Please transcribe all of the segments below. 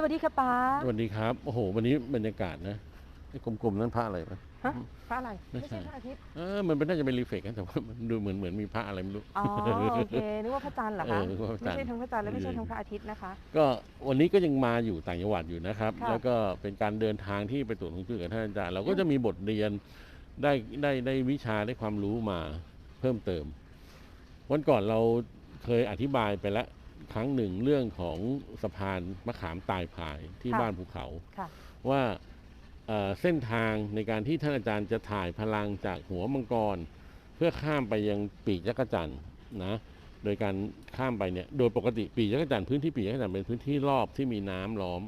สวัสดีค่ะป้าสวัสดีครับ โอ้โห วันนี้บรรยากาศนะไอ้กลมๆนั้นพระอะไรวะฮะพระอะไร ไม่ไม่ใช่ใช่พระอาทิตย์ เออ มันเป็นน่าจะเป็นรีเฟกนะแต่ว่ามันดูเหมือนเหมือนมีพระอะไรไม่รู้ อ๋อ โอเค นึกว่าพระจันทร์เหรอเอคะอนึกว่าพระจันทร์ไม่ใช่ทั้งพระจันทร์และไม่ใช่ทั้งพระอาทิตย์นะคะ ก็วันนี้ก็ยังมาอยู่ต่างจังหวัดอยู่นะครับค่ะแล้วก็เป็นการเดินทางที่ไปตรวจของจุ้ยกับท่านอาจารย์ เราก็อืมจะมีบทเรียนได้ได้ได้วิชาได้ความรู้มาเพิ่มเติม วันก่อนเราเคยอธิบายไปแล้ว ครั้งหนึ่งเรื่องของสะพานมะขามตายพายที่บ้านภูเขา ค่ะ ว่าเอ่อเส้นทางในการที่ท่านอาจารย์จะถ่ายพลังจากหัวมังกร เพื่อข้ามไปยังปีกยักษ์จันทร์นะโดยการข้ามไปเนี่ยโดยปกติปีกยักษ์จันทร์พื้นที่ปีกยักษ์จันทร์เป็นพื้นที่รอบที่มีน้ำล้อม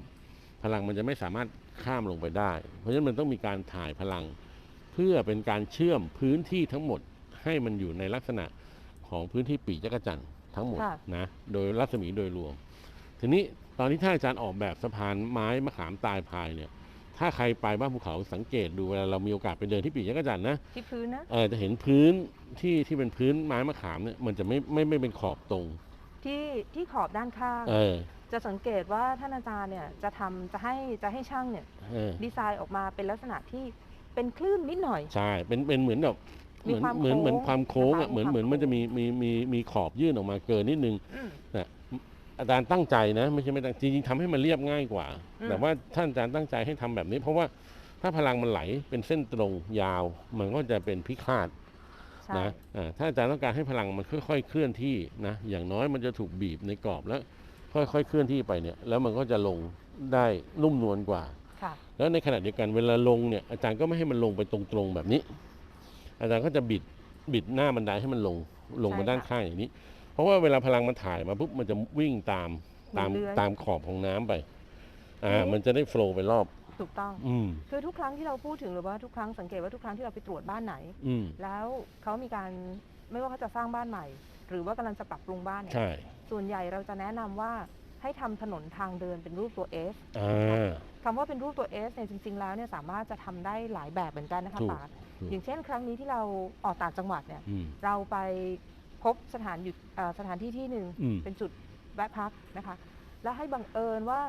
พลังมันจะไม่สามารถข้ามลงไปได้ เพราะฉะนั้นมันต้องมีการถ่ายพลัง เพื่อเป็นการเชื่อมพื้นที่ทั้งหมดให้มันอยู่ในลักษณะของพื้นที่ปีกยักษ์จันทร์ ทั้งหมดค่ะนะโดยรัศมีโดยรวม ทีนี้ตอนที่ท่านอาจารย์ออกแบบสะพานไม้มะขามตายพายเนี่ยถ้าใครไปบ้านภูเขาสังเกตดูเวลาเรามีโอกาสไปเดินที่ปีกยักษ์จันทร์นะที่พื้นนะเออจะเห็นพื้นที่ที่เป็นพื้นไม้มะขามเนี่ยมันจะไม่ไม่ไม่เป็นขอบตรง ที่ที่ขอบด้านข้างเออจะสังเกตว่าท่านอาจารย์เนี่ยจะทำจะให้จะให้ช่างเนี่ยเออดีไซน์ออกมาเป็นลักษณะที่เป็นคลื่นนิดหน่อยใช่เป็นเป็นเหมือนแบบ เหมีมือนความเหมือนเหมือนโค้งความโค้งนะคะอะเหมือนมีความเหมือนมันจะโค้มีงมีมีมีขอบยื่นออกมาเกินนิดนึงอืมนะอาจารย์ตั้งใจนะ ไม่ใช่ไม่ตั้งจริงๆทำให้มันเรียบง่ายกว่าอืมแต่ว่าท่านอาจารย์ตั้งใจให้ทำแบบนี้ เพราะว่าถ้าพลังมันไหลเป็นเส้นตรงยาว มันก็จะเป็นพิฆาตใช่นะอ่าถ้าอาจารย์ต้องการให้พลังมันค่อยๆเคลื่อนที่นะอย่างน้อยมันจะถูกบีบในกรอบแล้ว ค่อยๆเคลื่อนที่ไปเนี่ย แล้วมันก็จะลงได้นุ่มนวลกว่าค่ะแล้วในขณะเดียวกันเวลาลงเนี่ยอาจารย์ก็ไม่ให้มันลงไปตรงๆแบบนี้ อาจารย์ก็จะบิดบิดหน้าบันไดให้มันลงลงมาใช่ด้านค่ะข้างอย่างนี้ เพราะว่าเวลาพลังมันถ่ายมาปุ๊บมันจะวิ่งตามตามเลื้อยตามขอบของน้ำไปอ่าอืมมันจะได้โฟล์ไปรอบถูกต้องอืมคือทุกครั้งที่เราพูดถึงหรือว่าทุกครั้งสังเกตว่าทุกครั้งที่เราไปตรวจบ้านไหนอืมแล้วเขามีการไม่ว่าเขาจะสร้างบ้านใหม่ หรือว่ากำลังจะปรับปรุงบ้านเนี่ยใช่ส่วนใหญ่เราจะแนะนำว่าให้ทำถนนทางเดินเป็นรูปตัว S อ่าคำว่าเป็นรูปตัว S เนี่ยจริง ๆ แล้วเนี่ยสามารถจะทำได้หลายแบบเหมือนกันนะคะถูกป๋าถูก อย่างเช่น ครั้งนี้ที่เราออกต่างจังหวัดเนี่ยอืมเราไปพบสถานหยุดเอ่อสถานที่ที่หนึ่งอืมเป็นจุดแวะพักนะคะ แล้วให้บังเอิญว่า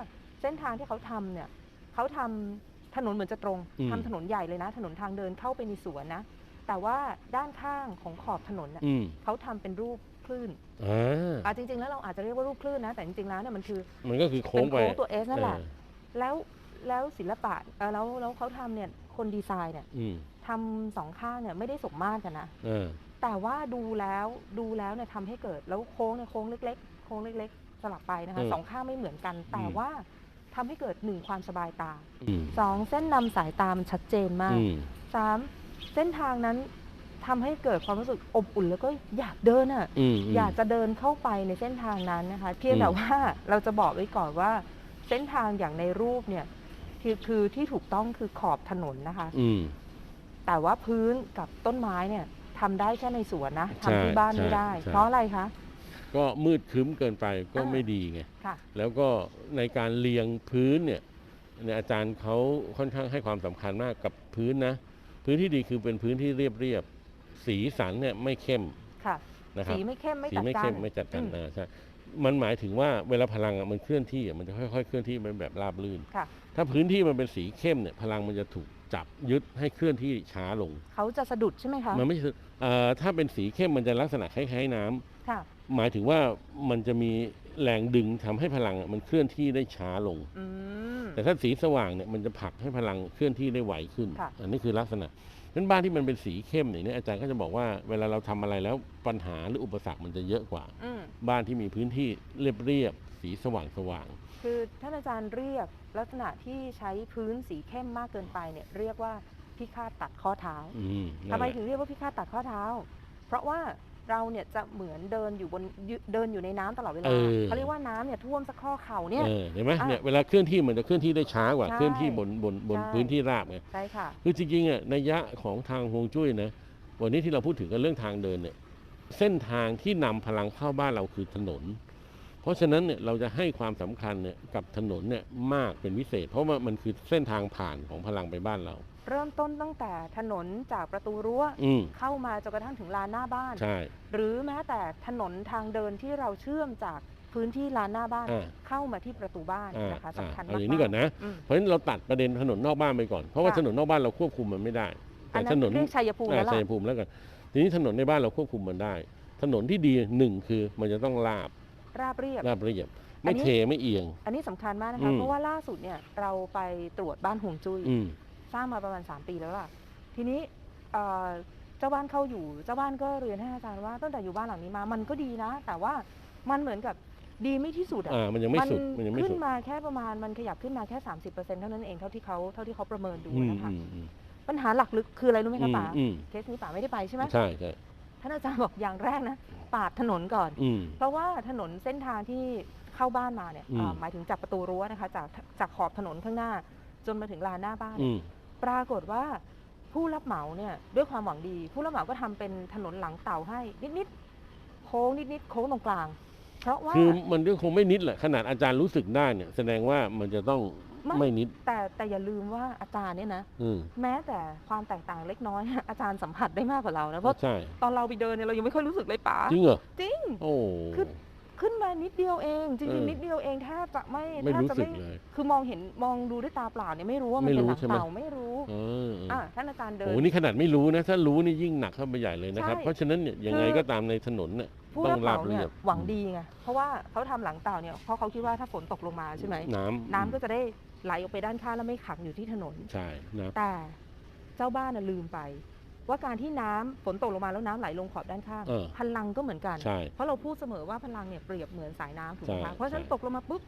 เส้นทางที่เขาทำเนี่ยเขาทำถนนเหมือนจะตรงอืมทำถนนใหญ่เลยนะ ถนนทางเดินเข้าไปในสวนนะ แต่ว่าด้านข้างของขอบถนนน่ะอืมเขาทำเป็นรูปคลื่นอ่าอะจริง ๆ แล้วเราอาจจะเรียกว่ารูปคลื่นนะ แต่จริงๆแล้วเนี่ยมันคือ มันก็คือโค้เป็งนไปโค้งตัว S นั่นแหละเออแล้วแล้วศิลปะเอ่อแล้วแล้วเขาทำเนี่ยคนดีไซน์เนี่ยอืม ทำสองข้างเนี่ยไม่ได้สมมาตรกันนะเออ แต่ว่าดูแล้วดูแล้วเนี่ยทำให้เกิดแล้วโค้งเนี่ยโค้งเล็กๆ โค้งเล็ก ๆ สลับไปนะคะอืมสองข้างไม่เหมือนกัน แต่อืม ว่าทำให้เกิดหนึ่งความสบายตาอืมสองเส้นนำสายตามันชัดเจนมากอืมสามเส้นทางนั้นทำให้เกิดความรู้สึกอบอุ่นแล้วก็อยากเดินอะ อืมอยากจะเดินเข้าไปในเส้นทางนั้นนะคะ เพียงแต่อืม ว่าเราจะบอกไว้ก่อนว่า เส้นทางอย่างในรูปเนี่ยคือคือที่ถูกต้องคือขอบถนนนะคะ อืม แต่ว่าพื้นกับต้นไม้เนี่ยทำได้แค่ในสวนนะใช่ทำที่บ้านไม่ได้ใช่ใช่ เพราะอะไรคะ ก็มืดครึ้มเกินไปก็อ่า ไม่ดีไง ค่ะ แล้วก็ในการเรียงพื้นเนี่ยเนี่ยอาจารย์เขาค่อนข้างให้ความสำคัญมากกับพื้นนะ พื้นที่ดีคือเป็นพื้นที่เรียบเรียบๆสีสันเนี่ยไม่เข้มค่ะ นะครับสีไม่เข้มไม่สีจัดไม่จ้าเข้นมไม่จัดกันอืมอ่าใช่มันหมายถึงว่าเวลาพลังอะมันเคลื่อนที่อะมันจะค่อยๆเคลื่อนที่เป็นแบบราบรื่น ค่ะ ถ้าพื้นที่มันเป็นสีเข้มเนี่ยพลังมันจะถูก จับยึดให้เคลื่อนที่ช้าลง เขาจะสะดุดใช่ไหมคะมันไม่ใช่เอ่อถ้าเป็นสีเข้มมันจะลักษณะคล้ายๆน้ำค่ะหมายถึงว่ามันจะมีแรงดึงทำให้พลังอะมันเคลื่อนที่ได้ช้าลง อืม แต่ถ้าสีสว่างเนี่ยมันจะผลักให้พลังเคลื่อนที่ได้ไวขึ้น ค่ะ อันนี้คือลักษณะ นั้นบ้านที่มันเป็นสีเข้มอย่างนี้อาจารย์ก็จะบอกว่าเวลาเราทำอะไรแล้วปัญหาหรืออุปสรรคมันจะเยอะกว่าอืมบ้านที่มีพื้นที่เรียบเรียบๆสีสว่างสว่าง คือท่านอาจารย์เรียกลักษณะที่ใช้พื้นสีเข้มมากเกินไปเนี่ยเรียกว่าพิฆาตตัดข้อเท้าๆอืมนั่ทำนไมแหละถึงเรียกว่าพิฆาตตัดข้อเท้า เพราะว่า เราเนี่ยจะเหมือนเดินอยู่บนยึเดินอยู่ในน้ำตลอดเวลาเออ เขาเรียกว่าน้ำเนี่ยท่วมสักข้อเข่าเนี่ย เออเห็นไหมอะเนี่ยเวลาเคลื่อนที่มันจะเคลื่อนที่ได้ช้ากว่าใช่เคลื่อนที่บนบนบนใช่ พื้นที่ราบไงใช่ค่ะ คือจริงๆอะนัยยะของทางฮวงจุ้ยนะวันนี้ที่เราพูดถึงกันเรื่องทางเดินเนี่ยเส้นทางที่นำพลังเข้าบ้านเราคือถนน เพราะฉะนั้นเนี่ยเราจะให้ความสำคัญเนี่ยกับถนนเนี่ยมากเป็นพิเศษ เพราะว่ามันคือเส้นทางผ่านของพลังไปบ้านเรา เริ่มต้นตั้งแต่ถนนจากประตูรั้วอืม เข้ามาจนกระทั่งถึงลานหน้าบ้าน ใช่ หรือแม้แต่ถนนทางเดินที่เราเชื่อมจากพื้นที่ลานหน้าบ้านอ่า เข้ามาที่ประตูบ้านอ่านะคะอ่าสำคัญเอามากอย่างนี้ก่อนนะ อืม เพราะฉะนั้นเราตัดประเด็นถนนนอกบ้านไปก่อน เพราะว่าค่ะ ถนนนอกบ้านเราควบคุมมันไม่ได้ อัแต่นนั้ถนนนเรียกชัยภูมิอ่าแล้วล่ะชัยภูมิแล้วกัน ทีนี้ถนนในบ้านเราควบคุมมันได้ ถนนที่ดีหนึ่งคือมันจะต้องราบราบเรียบ ราบเรียบ อัไม่นนี้ เทไม่เอียง อันนี้สำคัญมากนะอืคะม เพราะว่าล่าสุดเนี่ยเราไปตรวจบ้านหวงจุ้ย อืม สร้างมาประมาณ 3 ปีแล้วล่ะ ทีนี้เอ่อเจ้าบ้านเข้าอยู่ เจ้าบ้านก็เรียนให้อาจารย์ว่าตั้งแต่อยู่บ้านหลังนี้มา มันก็ดีนะ แต่ว่ามันเหมือนกับดีไม่ที่สุดอะอ่ามันยังไม่สุด มันยังไม่ขึ้สุนดมาแค่ประมาณ มันขยับขึ้นมาแค่ 30%เท่านั้นเอง เท่าที่เขาเท่าที่เขาประเมินดูอืมนะคะอืมอืมปัญหาหลักลึกคืออะไรรู้ไหมอืคะมป๋าอืมเคสนี้ป๋าไม่ได้ไปใช่ไหมใช่ใช่ท่านอาจารย์บอกอย่างแรกนะ ปาดถนนก่อนอืมเพราะว่าถนนเส้นทางที่เข้าบ้านมาเนี่ยอืมเอ่อหมายถึงจากประตูรั้วนะคะ จากจากขอบถนนข้างหน้า จนมาถึงลานหน้าบ้านอืเนี่ยม ปรากฏว่าผู้รับเหมาเนี่ยด้วยความหวังดี ผู้รับเหมาก็ทำเป็นถนนหลังเต่าให้ นิดๆโค้งนิดๆโค้งตรงกลาง เพราะว่าคือมันก็คงไม่นิดแหละขนาดอาจารย์รู้สึกได้เนี่ย แสดงว่ามันจะต้องไม่ไม่นิด แต่แต่อย่าลืมว่าอาจารย์เนี่ยนะอืมแม้แต่ความแตกต่างเล็กน้อย อาจารย์สัมผัสได้มากกว่าเรานะเพราะใช่ตอนเราไปเดินเนี่ยเรายังไม่ค่อยรู้สึกเลยป๋าจริงเหรอจริงโอ้คือ ขึ้นมานิดเดียวเองจเอริงอๆนิดเดียวเองแทบจะไม่ไม่แทบรู้จะสึไม่กเลยคือมองเห็นมองดูด้วยตาเปล่าเนี่ยไม่รู้ว่ามันไม่เป็นรู้หลังใช่ไหม เต่าไม่รู้เออเอออะท่านอาจารย์เดิโอ้นนี่ขนาดไม่รู้นะ ถ้ารู้นี่ยิ่งหนักเข้าไปใหญ่เลยนะครับ ใช่เพราะฉะนั้นเนี่ยยังไงคือ ก็ตามในถนนเนี่ยผู้ต้อรังบเหรามาบเนี่เรียยบหวังดีไงเพราะว่าเขาทำหลังเต่าเนี่ยเพราะเขาคิดว่าถ้าฝนตกลงมาใช่ไหมน้ำน้ำก็จะได้ไหลออกไปด้านข้างแล้วไม่ขังอยู่ที่ถนน ใช่นะแต่เจ้าบ้านน่ะลืมไป ว่าการที่น้ำฝนตกลงมาแล้วน้ำไหลลงขอบด้านข้างเออพลังก็เหมือนกันใช่เพราะเราพูดเสมอว่าพลังเนี่ยเปรียบเหมือนสายน้ำถูกไหมใช่คะเพราะฉะนั้นใช่ตกลงมาปุ๊บ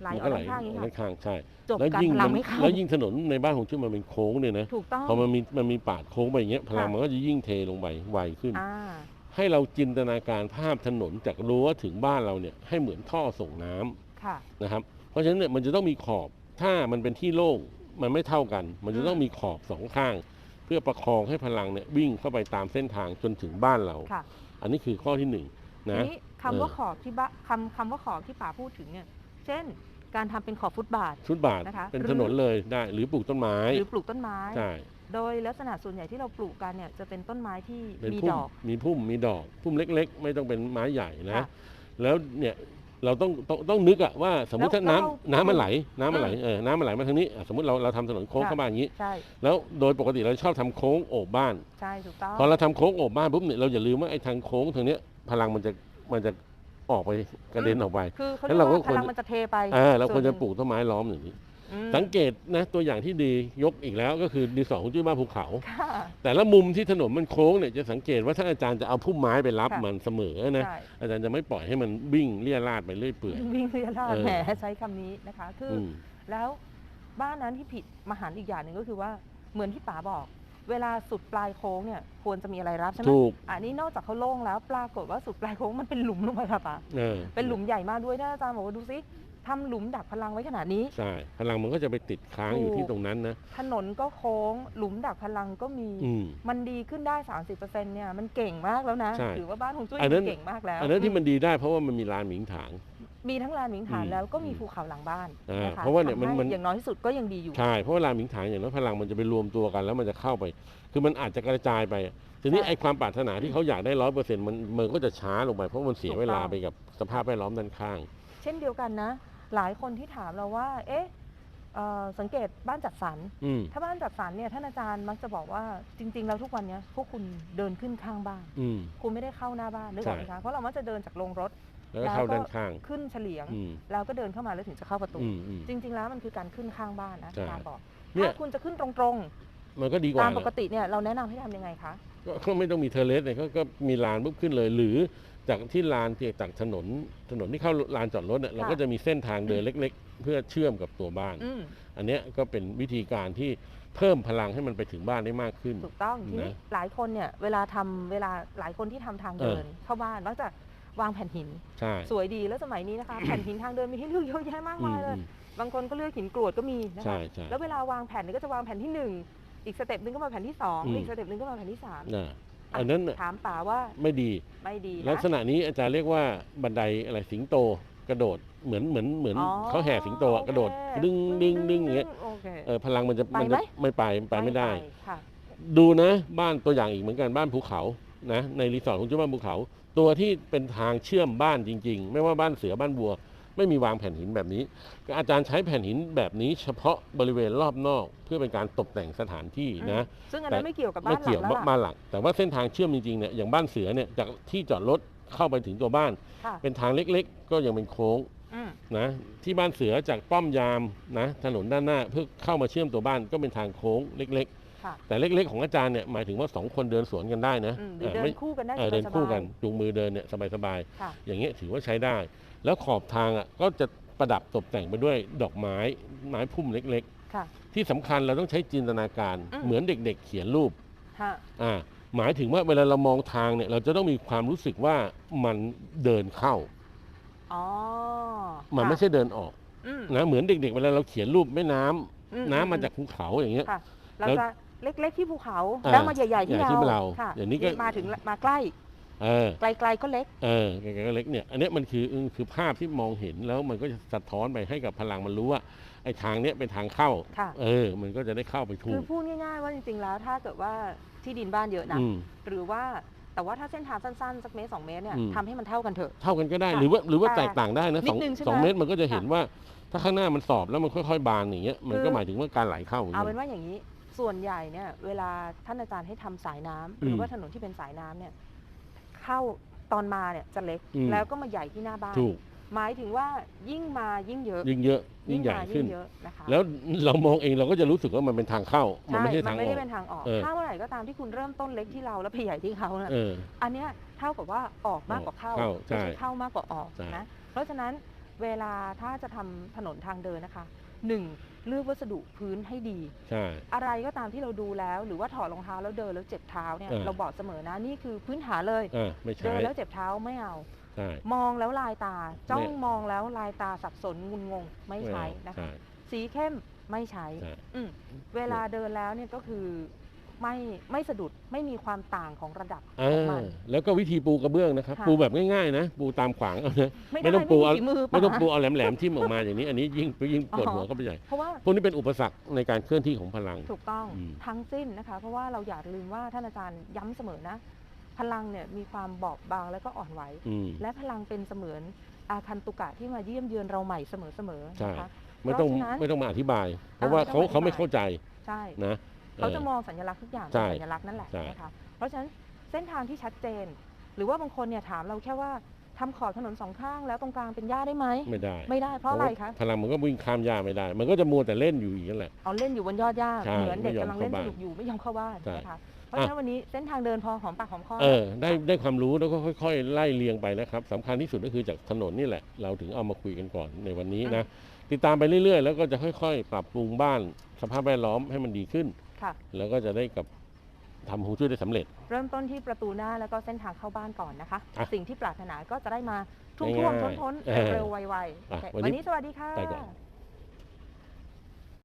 ไหลมันออก็กไหลด้านข้างอย่างนี้ด้านค่ะข้างใช่จบแล้วการยิ่งพลัมังนไม่เข้าแล้วยิ่งถนนในบ้านของชื่อมันเป็นโค้งเนี่ยนะถูกต้องพอมันมีมันมีปาดโค้งไปอย่างเงี้ยพลังค่ะมันก็จะยิ่งเทลงไปไวขึ้นอ่าให้เราจินตนาการภาพถนนจากรั้วถึงบ้านเราเนี่ยให้เหมือนท่อส่งน้ำค่ะนะครับ เพราะฉะนั้นเนี่ยมันจะต้องมีขอบถ้ามันเป็นที่โล่งมันไม่เท่ากัน มันจะต้องอืมมีขอบสองข้างเพื่อประคองให้พลังเนี่ยวิ่งเข้าไปตามเส้นทางจนถึงบ้านเรา ค่ะอันนี้คือข้อที่หนึ่งทีนะนี้คำว่าเออขอบที่บ้าคำคำว่าขอบที่ป๋าพูดถึงเนี่ย เช่น การทำเป็นขอบฟุตบาท ชุดบาทนะคะ เป็นหรือถนนเลยได้ หรือปลูกต้นไม้หรือปลูกต้นไม้ ใช่โดยลักษณะส่วนใหญ่ที่เราปลูกกันเนี่ยจะเป็นต้นไม้ที่เป็นมีพุ่ดมอก มีพุ่มมีดอก พุ่มเล็ก ๆ ไม่ต้องเป็นไม้ใหญ่นะ ค่ะ แล้วเนี่ย เราต้องต้องต้องนึกอะว่าสมมติแล้วถ้าน้ำแล้วน้ำมันไหล น้ำมันไหลอืมเออน้ำมันไหลมาทางนี้อะสมมติเราเราทำถนนโค้งค่ะเข้ามาอย่างนี้ ใช่แล้วโดยปกติเราชอบทำโค้งโอบบ้าน ใช่ถูกต้อง พอเราทำโค้งโอบบ้านปุ๊บเนี่ยเราอย่าลืมว่าไอ้ทางโค้งทางเนี้ยพลังมันจะมันจะออกไปกระเด็นออกไป คือเขาแล้เรียวกเราก็ว่าคพวร ลังมันจะเทไปอ่าเราควรจะส่นหนึ่ง ปลูกต้นไม้ล้อมอย่างนี้อืม สังเกตนะตัวอย่างที่ดียกอีกแล้วก็คือดีสองของจุ้ยบ้านภูเขาค่ะแต่ละมุมที่ถนนมันโค้งเนี่ยจะสังเกตว่าถ้าอาจารย์จะเอาพุ่มไม้ไปรับค่ะมันเสมอนะใช่อาจารย์จะไม่ปล่อยให้มันวิ่งเลี่ยราดไปเรื่อยเปื่อยวิ่งเรียราดเออแหมใช้คำนี้นะคะ คือออืมแล้วบ้านนั้นที่ผิดมหันต์อีกอย่างหนึ่งก็คือว่าเหมือนที่ป๋าบอก เวลาสุดปลายโค้งเนี่ยควรจะมีอะไรรับใช่ไหมถูกอันนี้นอกจากเขาโล่งแล้วปรากฏว่าสุดปลายโค้งมันเป็นหลุมลงไปค่ะป๋าเออเป็นหลุมใหญ่มากด้วยนะอาจารย์บอกว่าดูสิ ทำหลุมดักพลังไว้ขนาดนี้ ใช่ พลังมันก็จะไปติดค้างอยู่ถูกที่ตรงนั้นนะ ถนนก็โค้งหลุมดักพลังก็มีอืมมันดีขึ้นได้ 30%เนี่ยมันเก่งมากแล้วนะใช่ถือว่าบ้านของจุ้ยอันนั้นเก่งมากแล้ว อันนั้นที่มันดีได้เพราะว่ามันมีลานหมิงถางมีทั้งลานหมิงฐานอืมแล้วก็มีภูเขาหลังบ้านอ่านะคะเพราะว่าเนี่ยมันทำให้มันอย่างน้อยที่สุดก็ยังดีอยู่ใช่เพราะว่าลานหมิงถางอย่างนั้นพลังมันจะไปรวมตัวกันแล้วมันจะเข้าไป คือมันอาจจะกระจายไปทีนี้ใช่ไอ้ความปรารถนาที่เขาอยากได้ร้อยเปอร์เซ็นต์มันมันก็จะช้าลงไปเพราะมันเสียถูกเวลาต้องไปกับสภาพแวดล้อมด้านข้าง เช่นเดียวกันนะ หลายคนที่ถามเราว่า เอ๊ะเอ่อสังเกตบ้านจัดสรรอืมถ้าบ้านจัดสรรเนี่ยท่านอาจารย์มักจะบอกว่าจริง ๆ แล้วทุกวันเนี้ยพวกคุณเดินขึ้นข้างบ้านอืมคุณไม่ได้เข้าหน้าบ้านนึกออกไหมใช่คะเพราะเรามักจะเดินจากโรงรถ แล้วก็เข้าแล้วก็ด้านข้างขึ้นเฉลียงอืมแล้วก็เดินเข้ามาแล้วถึงจะเข้าประตูอืมอืมจริง ๆ แล้วมันคือการขึ้นข้างบ้านนะใช่อาจารย์บอกเนี่ยถ้าคุณจะขึ้นตรงมันก็ดีกๆว่าตามปกติเนี่ยเราแนะนำให้ทำยังไงคะก็ก็ไม่ต้องมีเทอร์เลสเลยก็ก็มีลานปุ๊บขึ้นเลยหรือ จากที่ลานจากถนนถนนที่เข้าลานจอดรถเนี่ยเราก็จะมีเส้นทางเดินเล็ก ๆ เพื่อเชื่อมกับตัวบ้าน อืมอันเนี้ยก็เป็นวิธีการที่เพิ่มพลังให้มันไปถึงบ้านได้มากขึ้น ถูกต้องทีนี้นะหลายคนเนี่ยเวลาทำเวลาหลายคนที่ทำทางเดิน เข้าบ้านมักจะวางแผ่นหิน ใช่สวยดีแล้วสมัยนี้นะคะ แผ่นหินทางเดินมีให้เลือกเยอะแยะมากอืมามยเลย อืมบางคนก็เลือกหินกรวดก็มีนะใช่คะใช่ แล้วเวลาวางแผ่นเนี่ยก็จะวางแผ่นที่หนึ่งอีกสเต็ปหนึงก็มาแผ่นที่สองอืม อีกสเต็ปหนึงก็มาแผ่นที่สาม นะ อันนั้นน่ะถามป๋าว่าไม่ดี ไม่ดีนะ ลักษณะนี้อาจารย์เรียกว่าบันไดอะไรสิงโตกระโดดเหมือนเหมือนเหมือนอ๋อเขาแห่สิงโตอะโอเคกระโดดดึงดึงดึงอย่างเงี้ยโอเคเออพลังมันจะไปมันไหมจะไม่ไปไปไม่ได้ ค่ะ ดูนะบ้านตัวอย่างอีกเหมือนกันบ้านภูเขานะในรีสอร์ทของเจ้าบ้านภูเขา ตัวที่เป็นทางเชื่อมบ้านจริง ๆ ไม่ว่าบ้านเสือบ้านบัว ไม่มีวางแผ่นหินแบบนี้ก็อาจารย์ใช้แผ่นหินแบบนี้ เฉพาะบริเวณรอบนอก เพื่อเป็นการตกแต่งสถานที่นะซึ่งอันนั้นแต่ไม่เกี่ยวกับบ้าไม่นหลัเกี่ยวกแล้วล่ะบ้านหลัก แต่ว่าเส้นทางเชื่อมจริงๆเนี่ยอย่างบ้านเสือเนี่ยจากที่จอดรถเข้าไปถึงตัวบ้านค่ะเป็นทางเล็กๆ ก็ยังเป็นโค้งอืมนะที่บ้านเสือจากป้อมยามนะถนนด้านหน้าเพื่อเข้ามาเชื่อมตัวบ้านก็เป็นทางโค้งเล็กค่ะๆแต่เล็กๆ ของอาจารย์เนี่ยหมายถึงว่าสองคนเดินสวนกันได้นะอืมหรือเออเดิไม่นคู่กันได้เออเดินคู่กันสบายจูงมือเดินเนี่ยสบายๆค่ะๆอย่างเงี้ยถือว่าใช้ได้ แล้วขอบทางอะก็จะประดับตกแต่งไปด้วยดอกไม้ไม้พุ่มเล็กค่ะ ๆ ที่สำคัญเราต้องใช้จินตนาการอืม เหมือนเด็กๆ เขียนรูปฮะอ่าหมายถึงว่าเวลาเรามองทางเนี่ยเราจะต้องมีความรู้สึกว่ามันเดินเข้า อ๋อมันค่ะไม่ใช่เดินออกอืมนะเหมือนเด็กๆเวลาเราเขียนรูปแม่น้ำอืน้ำมาจากภูเขาอย่างเงี้ย ค่ะ เราแล้วจะเล็กๆที่ภูเขา อ่าแล้วมาใหญ่ๆที่ใหญ่ที่เราเราค่ะอย่างนี้ก็ มาถึงมาใกล้ เออไกลๆก็เล็ก เออแกก็เล็กเนี่ยอันเนี้ยมันคือคือภาพที่มองเห็นแล้วมันก็จะสะท้อนไปให้กับพลังมันรู้ว่าไอ้ทางเนี้ยเป็นทางเข้าค่ะเออ มันก็จะได้เข้าไปถูคืกอพูดง่ายๆว่าจริงๆแล้ว ถ้าเกิดว่าที่ดินบ้านเยอะนะอืมหรือว่าแต่ว่าถ้าเส้นทางสั้นๆสักเมตรสองเมตรเนี่ยอืมทำให้มันเท่ากันเถอะเท่ากันก็ได้ค่ะหรือว่าหรือว่าแต่แตกต่างได้นะนิสดองนึงใช่ไหมสองเมตรมันก็จะเห็นค่ะว่าถ้าข้างหน้ามันสอบแล้วมันค่อยๆ บานอย่างเงี้ยมันก็คือหมายถึงว่าการไหลเข้าอย่างเอาเงี้เป็นยว่าอย่างนี้ส่วนใหญ่เนี่ยเวลาท่านอาจารย์ให้ทำสายน้ำหรือว่าถนนที่เป็นสายน้ำเนี่ย เข้าตอนมาเนี่ยจะเล็ก อืม แล้วก็มาใหญ่ที่หน้าบ้าน ถูกหมายถึงว่ายิ่งมายิ่งเยอะยิ่งเยอะยิ่งใหญ่มาขึ้น เยอะนะคะแล้วเรามองเองเราก็จะรู้สึกว่ามันเป็นทางเข้า มันใช่ไม่ใช่มัทางไม่ออได้ก เป็นทางออก เออ ถ้าเมื่อไหร่ก็ตามที่คุณเริ่มต้นเล็กที่เราแล้วไปใหญ่ที่เขานะเออ อันเนี้ยเท่ากับว่าออกมากกว่าเข้าเข้าไม่ใช่ใช่เข้ามากกว่าออกใช่ นะ เพราะฉะนั้นเวลาถ้าจะทำถนนทางเดินนะคะหนึ่ง เลือกวัสดุพื้นให้ดี ใช่ อะไรก็ตามที่เราดูแล้ว หรือว่าถอดรองเท้าแล้วเดินแล้วเจ็บเท้าเนี่ยเออ เราบอกเสมอนะนี่คือพื้นฐานเลยอ่าไม่ใช่เดินแล้วเจ็บเท้าไม่เอา ใช่ มองแล้วลายตาจ้องเนี่ย มองแล้วลายตาสับสนงุนงงไม่ใช้เอานะคะ ใช่ สีเข้มไม่ใช้ใช่ อืมเวลาเดินแล้วเนี่ยก็คือ ไม่ไม่สะดุดไม่มีความต่างของระดับเอของอมัน แล้วก็วิธีปูกระเบื้องนะครับค่ะปูแบบง่ายๆนะ ปูตามขวางเอานะไม่ไม่ได้ต้องปูเอาฝีมือไม่ต้องปะปูเอาแหลมๆทิ่มออกมาอย่างนี้ อันนี้ยิ่งยิ่งปวดอ๋อหัวเข้าไปใหญ่เพราะว่าพวกนี้เป็นอุปสรรคในการเคลื่อนที่ของพลัง ถูกต้องอืมทั้งสิ้นนะคะ เพราะว่าเราอย่าลืมว่าท่านอาจารย์ย้ำเสมอนะ พลังเนี่ยมีความบอบบางและก็อ่อนไหวอืมและพลังเป็นเสมือนอาคันตุกะที่มาเยี่ยมเยือนเราใหม่เสมอๆใช่นะคะไม่ต้องเพราะฉะนั้นไม่ต้องมาอธิบาย เพราะว่าไม่ต้เขาองอธิบายเขาไม่เข้าใจใช่นะ เขาจะออมองสัญลักษณ์ทุกอย่างใช่เป็นสัญลักษณ์นั่นแหละใช่นะคะเพราะฉะนั้นเส้นทางที่ชัดเจน หรือว่าบางคนเนี่ยถามเราแค่ว่าทำขอบถนนสองข้างแล้วตรงกลางเป็นหญ้าได้ไหมไม่ได้ ไม่ได้เพราะอะไรคะพลังมันก็วิ่งข้ามหญ้าไม่ได้ มันก็จะมัวแต่เล่นอยู่อย่างนั้นแหละเอาเล่นอยู่บนยอดหญ้าใช่เหมือนเด็กไม่ยอมกำลังเล่นเข้าสบ้านนุกอยู่ไม่ยอมเข้าบ้านใช่นะคะเพราะฉะนั้นวันนี้เส้นทางเดินพอหอมปากหอมคอเออได้ได้ความรู้แล้วก็ค่อย ๆ ไล่เรียงไปนะครับสำคัญที่สุดก็คือจากถนนนี่แหละ เราถึงเอามาคุยกันก่อนในวันนี้นะติดตามไปเรื่อยๆ แล้วก็จะค่อย ๆ ปรับปรุงบ้านสภาพแวดล้อมให้มันดีขึ้น ค่ะ แล้วก็จะได้กับทำฮวงจุ้ยได้สำเร็จ เริ่มต้นที่ประตูหน้าแล้วก็เส้นทางเข้าบ้านก่อนนะคะ อะสิ่งที่ปรารถนาก็จะได้มาทุ่ง่ายมๆๆท้นเออๆเร็วๆไวๆอะโอเควันนี้วันนี้สวัสดีค่ะ ไปก่อน